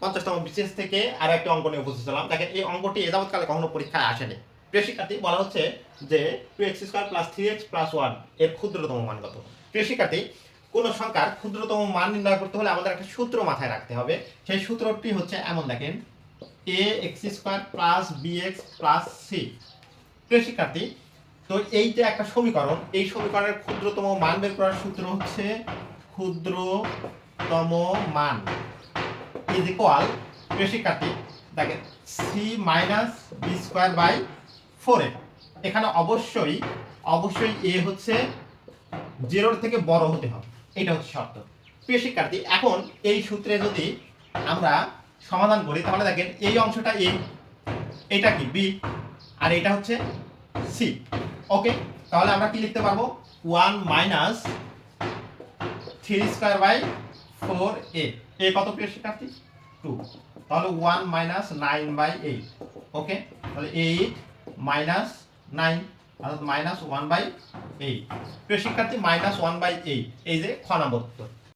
পঞ্চাশতম বিশেষ থেকে আর একটা অঙ্ক নিয়ে উপস্থিত দেখেন, এই অঙ্কটি এ যাবৎকালে কখনো পরীক্ষায় আসেনি। প্রিয় শিক্ষার্থী, বলা হচ্ছে যে two x square plus three x plus ওয়ানের ক্ষুদ্রতম মান কত? প্রিয় শিক্ষার্থী, কোন সংখ্যার ক্ষুদ্রতম মান নির্ণয় করতে হলে আমাদের একটা সূত্র মাথায় রাখতে হবে। সেই সূত্রটি হচ্ছে এমন, দেখেন a x square plus b x plus c প্রিয় শিক্ষার্থী, তো এই যে একটা সমীকরণ, এই সমীকরণের ক্ষুদ্রতম মান বের করার সূত্র হচ্ছে ক্ষুদ্রতম মান। ইজ ইকুয়াল প্রিয় শিক্ষার্থী দেখেন c minus b square by four এখানে অবশ্যই অবশ্যই এ হচ্ছে জিরোর থেকে বড় হতে হবে, এটা হচ্ছে শর্ত। প্রিয় শিক্ষার্থী এখন এই সূত্রে যদি আমরা সমাধান করি, তাহলে দেখেন, এই অংশটা এ এটা কি বি আর এটা হচ্ছে সি ওকে তাহলে আমরা কি লিখতে পারব? One minus three square by four a a কত প্রিয় শিক্ষার্থী? টু তাহলে one minus nine by eight okay তাহলে এইট মাইনাস নাইন অর্থাৎ মাইনাস ওয়ান বাই এইট প্রিয় শিক্ষার্থী মাইনাস ওয়ান বাই এইট এই যে খ নম্বর উত্তর।